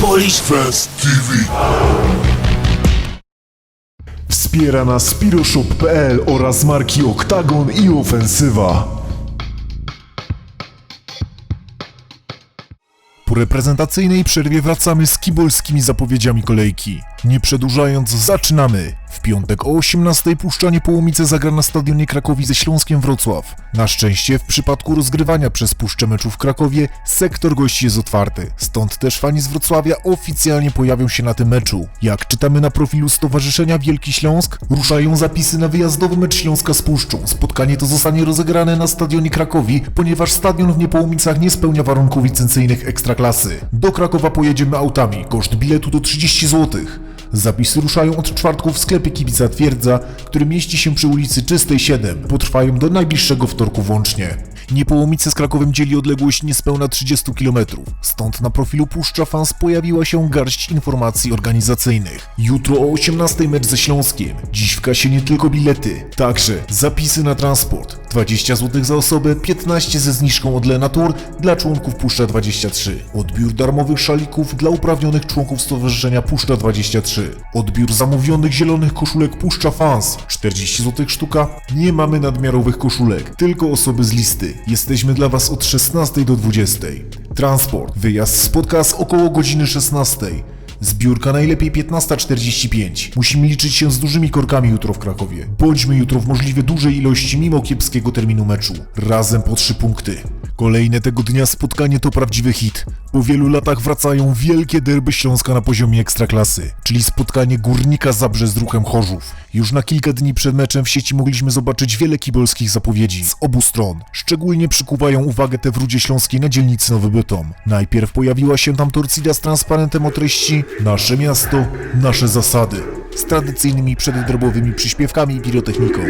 Polish TV. Wspiera nas Spiroshop.pl oraz marki Oktagon i Ofensywa. Po reprezentacyjnej przerwie wracamy z kibolskimi zapowiedziami kolejki. Nie przedłużając, zaczynamy! W piątek o 18 Puszczanie Połomice zagra na stadionie Krakowi ze Śląskiem Wrocław. Na szczęście w przypadku rozgrywania przez Puszczę meczu w Krakowie sektor gości jest otwarty, stąd też fani z Wrocławia oficjalnie pojawią się na tym meczu. Jak czytamy na profilu Stowarzyszenia Wielki Śląsk, ruszają zapisy na wyjazdowy mecz Śląska z Puszczą. Spotkanie to zostanie rozegrane na stadionie Krakowi, ponieważ stadion w Niepołomicach nie spełnia warunków licencyjnych Ekstraklasy. Do Krakowa pojedziemy autami, koszt biletu to 30 zł. Zapisy ruszają od czwartku w sklepie Kibica Twierdza, który mieści się przy ulicy Czystej 7. Potrwają do najbliższego wtorku włącznie. Niepołomice z Krakowem dzieli odległość niespełna 30 km, stąd na profilu Puszcza Fans pojawiła się garść informacji organizacyjnych. Jutro o 18 mecz ze Śląskiem. Dziś w kasie nie tylko bilety, także zapisy na transport. 20 zł za osobę, 15 ze zniżką od Lenatur dla członków Puszcza 23. Odbiór darmowych szalików dla uprawnionych członków Stowarzyszenia Puszcza 23. Odbiór zamówionych zielonych koszulek Puszcza Fans. 40 zł sztuka. Nie mamy nadmiarowych koszulek, tylko osoby z listy. Jesteśmy dla Was od 16 do 20. Transport. Wyjazd spotka z około godziny 16. Zbiórka najlepiej 15.45. Musimy liczyć się z dużymi korkami jutro w Krakowie. Bądźmy jutro w możliwie dużej ilości mimo kiepskiego terminu meczu. Razem po trzy punkty. Kolejne tego dnia spotkanie to prawdziwy hit. Po wielu latach wracają wielkie derby Śląska na poziomie ekstraklasy, czyli spotkanie Górnika Zabrze z Ruchem Chorzów. Już na kilka dni przed meczem w sieci mogliśmy zobaczyć wiele kibolskich zapowiedzi z obu stron. Szczególnie przykuwają uwagę te w Rudzie Śląskiej na dzielnicy Nowy Bytom. Najpierw pojawiła się tam torcida z transparentem o treści Nasze miasto, nasze zasady. Z tradycyjnymi przeddrobowymi przyśpiewkami i pirotechniką.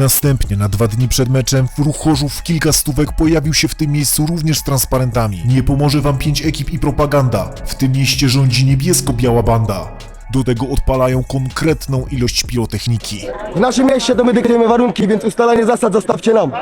Następnie na dwa dni przed meczem w ruch Chorzów kilka stówek pojawił się w tym miejscu również z transparentami. Nie pomoże wam pięć ekip i propaganda. W tym mieście rządzi niebiesko-biała banda. Do tego odpalają konkretną ilość pirotechniki. W naszym mieście to my dyktujemy warunki, więc ustalanie zasad zostawcie nam.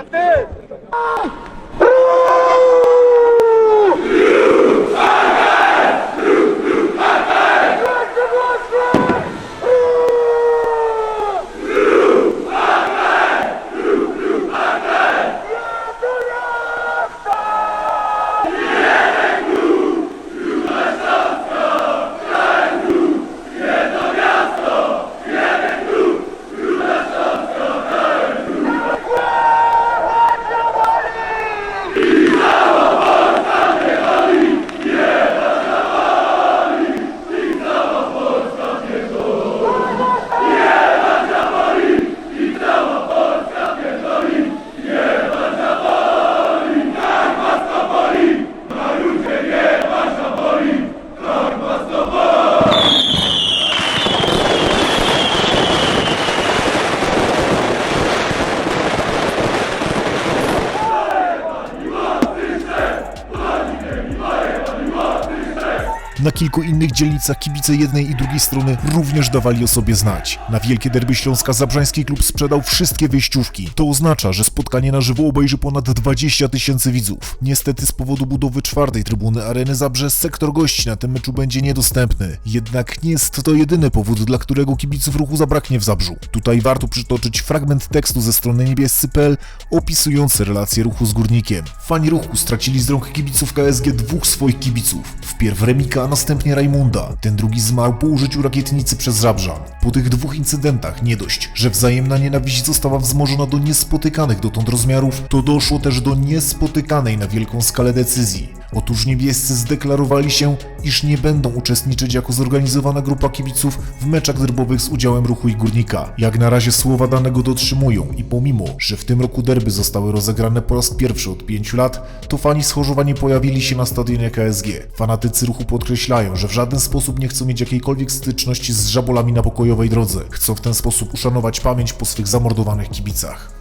Na kilku innych dzielnicach kibice jednej i drugiej strony również dawali o sobie znać. Na Wielkie Derby Śląska Zabrzański klub sprzedał wszystkie wyjściówki. To oznacza, że spotkanie na żywo obejrzy ponad 20 tysięcy widzów. Niestety z powodu budowy czwartej trybuny Areny Zabrze sektor gości na tym meczu będzie niedostępny. Jednak nie jest to jedyny powód, dla którego kibiców ruchu zabraknie w Zabrzu. Tutaj warto przytoczyć fragment tekstu ze strony niebiescy.pl opisujący relacje ruchu z Górnikiem. Fani ruchu stracili z rąk kibiców KSG dwóch swoich kibiców. Wpierw Remika, następnie Rajmunda. Ten drugi zmarł po użyciu rakietnicy przez Żabrzan. Po tych dwóch incydentach nie dość, że wzajemna nienawiść została wzmożona do niespotykanych dotąd rozmiarów, to doszło też do niespotykanej na wielką skalę decyzji. Otóż niebiescy zdeklarowali się, iż nie będą uczestniczyć jako zorganizowana grupa kibiców w meczach derbowych z udziałem ruchu i górnika. Jak na razie słowa danego dotrzymują i pomimo, że w tym roku derby zostały rozegrane po raz pierwszy od pięciu lat, to fani nie pojawili się na stadionie KSG. Fanatycy ruchu podkreślają, że w żaden sposób nie chcą mieć jakiejkolwiek styczności z żabolami na pokojowej drodze. Chcą w ten sposób uszanować pamięć po swych zamordowanych kibicach.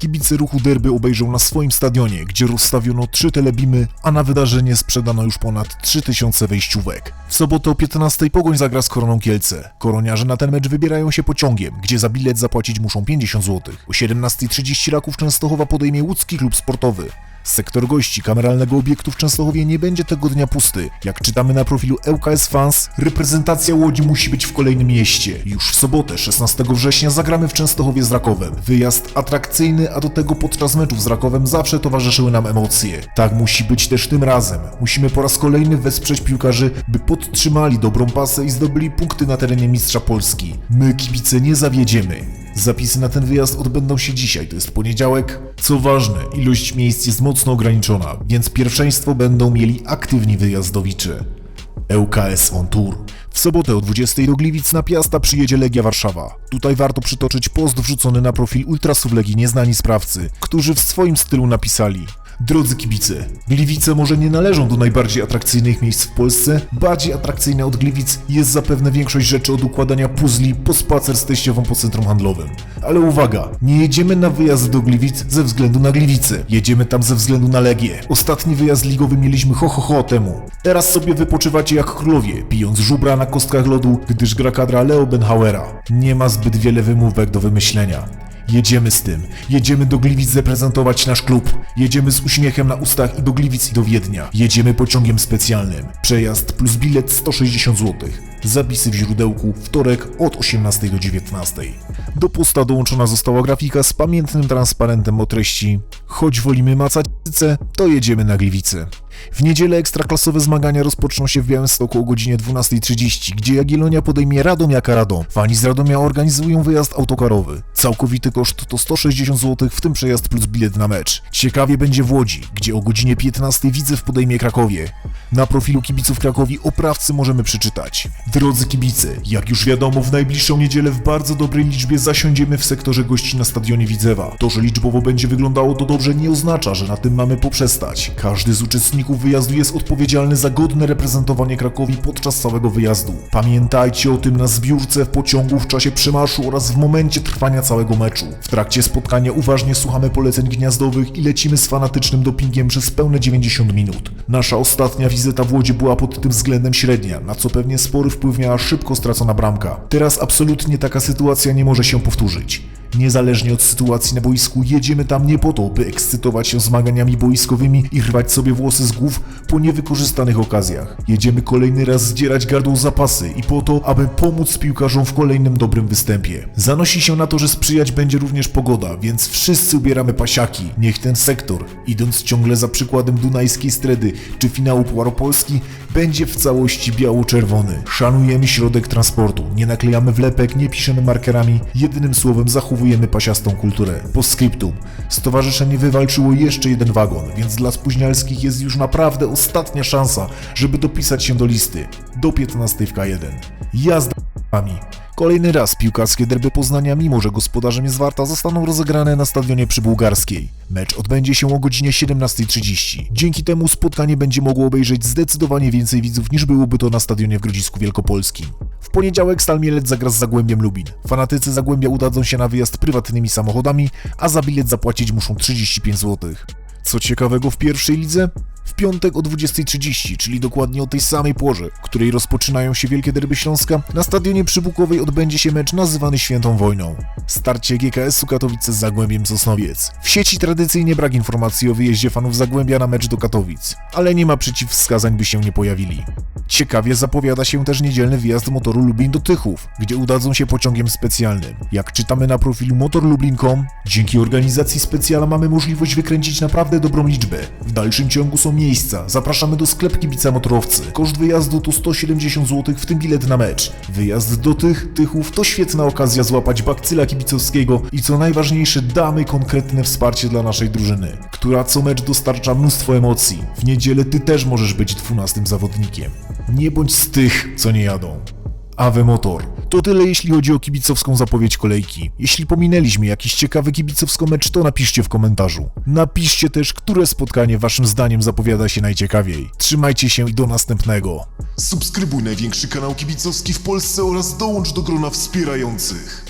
Kibice ruchu derby obejrzą na swoim stadionie, gdzie rozstawiono trzy telebimy, a na wydarzenie sprzedano już ponad 3000 wejściówek. W sobotę o 15 Pogoń zagra z Koroną Kielce. Koroniarze na ten mecz wybierają się pociągiem, gdzie za bilet zapłacić muszą 50 zł. O 17.30 Raków Częstochowa podejmie łódzki klub sportowy. Sektor gości kameralnego obiektu w Częstochowie nie będzie tego dnia pusty. Jak czytamy na profilu ŁKS Fans, reprezentacja Łodzi musi być w kolejnym mieście. Już w sobotę, 16 września, zagramy w Częstochowie z Rakowem. Wyjazd atrakcyjny, a do tego podczas meczów z Rakowem zawsze towarzyszyły nam emocje. Tak musi być też tym razem. Musimy po raz kolejny wesprzeć piłkarzy, by podtrzymali dobrą pasę i zdobyli punkty na terenie Mistrza Polski. My, kibice, nie zawiedziemy. Zapisy na ten wyjazd odbędą się dzisiaj, to jest poniedziałek. Co ważne, ilość miejsc jest mocno ograniczona, więc pierwszeństwo będą mieli aktywni wyjazdowicze. ŁKS on Tour. W sobotę o 20 do Gliwic na Piasta przyjedzie Legia Warszawa. Tutaj warto przytoczyć post wrzucony na profil Ultrasów Legii Nieznani Sprawcy, którzy w swoim stylu napisali Drodzy kibice, Gliwice może nie należą do najbardziej atrakcyjnych miejsc w Polsce. Bardziej atrakcyjne od Gliwic jest zapewne większość rzeczy od układania puzli po spacer z teściową po centrum handlowym. Ale uwaga, nie jedziemy na wyjazd do Gliwic ze względu na Gliwice. Jedziemy tam ze względu na Legię. Ostatni wyjazd ligowy mieliśmy ho ho ho temu. Teraz sobie wypoczywacie jak królowie, pijąc żubra na kostkach lodu, gdyż gra kadra Leo Benhauera. Nie ma zbyt wiele wymówek do wymyślenia. Jedziemy z tym. Jedziemy do Gliwic reprezentować nasz klub. Jedziemy z uśmiechem na ustach i do Gliwic i do Wiednia. Jedziemy pociągiem specjalnym. Przejazd plus bilet 160 zł. Zapisy w źródełku wtorek od 18 do 19. Do posta dołączona została grafika z pamiętnym transparentem o treści Choć wolimy macać to jedziemy na Gliwice. W niedzielę ekstraklasowe zmagania rozpoczną się w Białymstoku o godzinie 12.30, gdzie Jagiellonia podejmie Radomiaka Radom. Fani z Radomia organizują wyjazd autokarowy. Całkowity koszt to 160 zł, w tym przejazd plus bilet na mecz. Ciekawie będzie w Łodzi, gdzie o godzinie 15 Widzew podejmie Krakowie. Na profilu kibiców Krakowi oprawcy możemy przeczytać. Drodzy kibice, jak już wiadomo, w najbliższą niedzielę w bardzo dobrej liczbie zasiądziemy w sektorze gości na stadionie Widzewa. To, że liczbowo będzie wyglądało to dobrze, nie oznacza, że na tym mamy poprzestać. Każdy z uczestników wyjazdu jest odpowiedzialny za godne reprezentowanie Krakowi podczas całego wyjazdu. Pamiętajcie o tym na zbiórce w pociągu w czasie przemarszu oraz w momencie trwania całego meczu. W trakcie spotkania uważnie słuchamy poleceń gniazdowych i lecimy z fanatycznym dopingiem przez pełne 90 minut. Nasza ostatnia wizyta w Łodzi była pod tym względem średnia, na co pewnie spory wpływ miała szybko stracona bramka. Teraz absolutnie taka sytuacja nie może się powtórzyć. Niezależnie od sytuacji na boisku, jedziemy tam nie po to, by ekscytować się zmaganiami boiskowymi i rwać sobie włosy z głów po niewykorzystanych okazjach. Jedziemy kolejny raz zdzierać gardło zapasy i po to, aby pomóc piłkarzom w kolejnym dobrym występie. Zanosi się na to, że sprzyjać będzie również pogoda, więc wszyscy ubieramy pasiaki. Niech ten sektor, idąc ciągle za przykładem Dunajskiej Stredy czy finału Puaru Polski, będzie w całości biało-czerwony. Szanujemy środek transportu, nie naklejamy wlepek, nie piszemy markerami, jedynym słowem zachowujemy pasiastą kulturę. Po skryptum. Stowarzyszenie wywalczyło jeszcze jeden wagon, więc dla spóźnialskich jest już naprawdę ostatnia szansa, żeby dopisać się do listy. Do 15 w K1. Jazda nami. Kolejny raz piłkarskie derby Poznania, mimo że gospodarzem jest Warta, zostaną rozegrane na stadionie przy Bułgarskiej. Mecz odbędzie się o godzinie 17.30. Dzięki temu spotkanie będzie mogło obejrzeć zdecydowanie więcej widzów niż byłoby to na stadionie w Grodzisku Wielkopolskim. W poniedziałek Stal Mielec zagra z Zagłębiem Lubin. Fanatycy Zagłębia udadzą się na wyjazd prywatnymi samochodami, a za bilet zapłacić muszą 35 zł. Co ciekawego w pierwszej lidze? W piątek o 20.30, czyli dokładnie o tej samej porze, której rozpoczynają się Wielkie Derby Śląska, na stadionie przybukowej odbędzie się mecz nazywany Świętą Wojną. Starcie GKS-u Katowice z Zagłębiem Sosnowiec. W sieci tradycyjnie brak informacji o wyjeździe fanów Zagłębia na mecz do Katowic, ale nie ma przeciwwskazań, by się nie pojawili. Ciekawie zapowiada się też niedzielny wyjazd motoru Lublin do Tychów, gdzie udadzą się pociągiem specjalnym. Jak czytamy na profilu motorlublin.com, dzięki organizacji specjala mamy możliwość wykręcić naprawdę dobrą liczbę. W dalszym ciągu są są miejsca. Zapraszamy do sklepu kibica motorowcy. Koszt wyjazdu to 170 zł, w tym bilet na mecz. Wyjazd do tych tychów to świetna okazja złapać bakcyla kibicowskiego i co najważniejsze damy konkretne wsparcie dla naszej drużyny, która co mecz dostarcza mnóstwo emocji. W niedzielę ty też możesz być 12 zawodnikiem. Nie bądź z tych, co nie jadą. Awe Motor. To tyle jeśli chodzi o kibicowską zapowiedź kolejki. Jeśli pominęliśmy jakiś ciekawy kibicowsko mecz, to napiszcie w komentarzu. Napiszcie też, które spotkanie waszym zdaniem zapowiada się najciekawiej. Trzymajcie się i do następnego. Subskrybuj największy kanał kibicowski w Polsce oraz dołącz do grona wspierających.